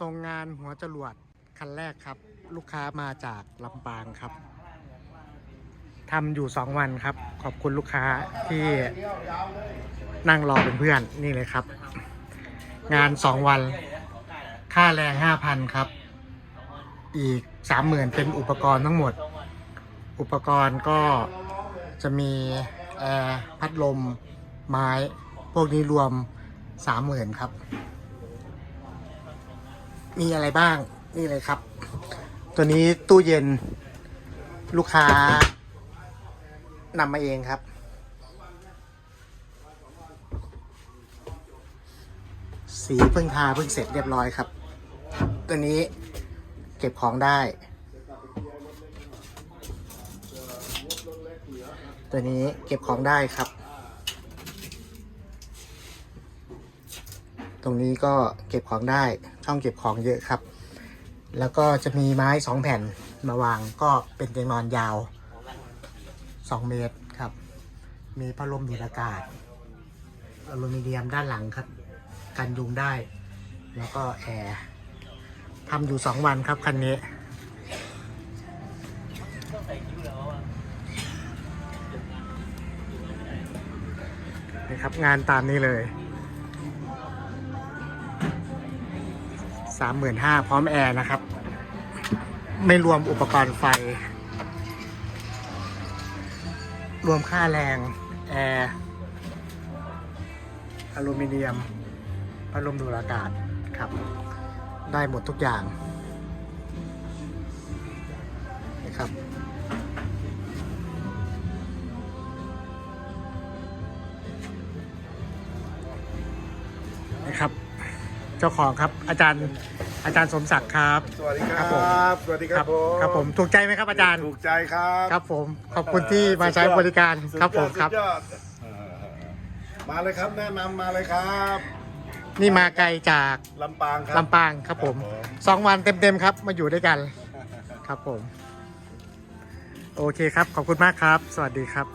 ทรงงานหัวจรวดคันแรกครับ ลูกค้ามาจากลำปางครับทำอยู่สองวันครับ ขอบคุณลูกค้าที่นั่งรอเป็นเพื่อนนี่เลยครับ งานสองวัน ค่าแรงห้าพันครับ อีกสามหมื่นเป็นอุปกรณ์ทั้งหมด อุปกรณ์ก็จะมีแอร์พัดลมไม้ พวกนี้รวมสามหมื่นครับ มีอะไรบ้างนี่เลยครับ ตัวนี้ตู้เย็นลูกค้านำมาเองครับ สีเพิ่งทาเพิ่งเสร็จเรียบร้อยครับ ตัวนี้เก็บของได้ ตัวนี้เก็บของได้ครับ ตรงนี้ก็เก็บของได้ช่องเก็บของเยอะครับ แล้วก็จะมีไม้สองแผ่นมาวางก็เป็นเตียงนอนยาวสองเมตรครับ มีพัดลมดูดอากาศอลูมิเนียมด้านหลังครับ กันยุงได้ แล้วก็แอร์ทำอยู่สองวันครับคันนี้นะครับงานตามนี้เลย สามหมื่นห้าพร้อมแอร์นะครับ ไม่รวมอุปกรณ์ไฟ รวมค่าแรง แอร์อลูมิเนียมพัดลมดูดอากาศครับ ได้หมดทุกอย่างนะครับนะครับ เจ้าของครับ อาจารย์อาจารย์สมศักดิ์ครับ สวัสดีคครัรับบผมสวัสดีครับผมครับผมถูกใจไหมครับอาจารย์ถูกใจครับครับผมขอบคุณที่มาใช้บริการสุดยอดครับผมครับสุดยอดมาเลยครับแนะนำมาเลยครับ นี่มาไกลจากลำปางครับลำปางครับผมครับผมสองวันเต็มๆครับ มาอยู่ด้วยกัน ครับผม โอเคครับ ขอบคุณมากครับ สวัสดีครับ